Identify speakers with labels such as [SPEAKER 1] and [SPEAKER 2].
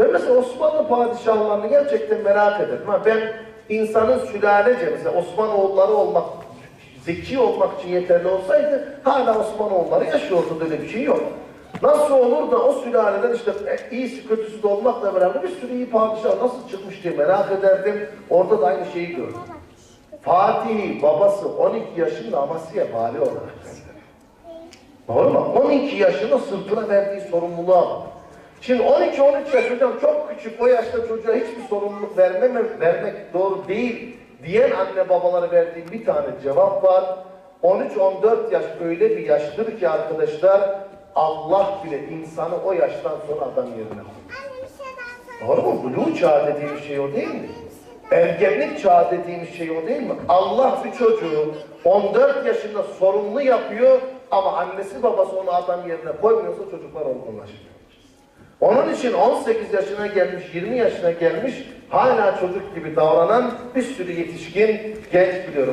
[SPEAKER 1] Ben mesela Osmanlı padişahlarını gerçekten merak ederim. Ha ben insanın sülalece mesela Osmanoğulları olmak, zeki olmak için yeterli olsaydı hala Osmanoğulları yaşıyordu öyle bir şey yok. Nasıl olur da o sülaleden işte e, iyisi kötüsü de olmakla beraber bir sürü iyi padişah nasıl çıkmış diye merak ederdim. Orada da aynı şeyi gördüm. Fatih babası 12 yaşında Amasya vali olarak. Doğru mu? 12 yaşında sırtına verdiği sorumluluğa bak. Şimdi 12-13 yaş hocam çok küçük o yaşta çocuğa hiçbir sorumluluk vermeme, vermek doğru değil diyen anne babalara verdiğim bir tane cevap var. 13-14 yaş öyle bir yaştır ki arkadaşlar Allah bile insanı o yaştan sonra adam yerine koyar. Doğru mu? Buluğ çağı dediğimiz şey o değil mi? Ergenlik çağı dediğimiz şey o değil mi? Allah bir çocuğu 14 yaşında sorumlu yapıyor ama annesi babası onu adam yerine koymuyorsa çocuklar olgunlaşmıyor. Onun için 18 yaşına gelmiş, 20 yaşına gelmiş hala çocuk gibi davranan bir sürü yetişkin genç biliyorum.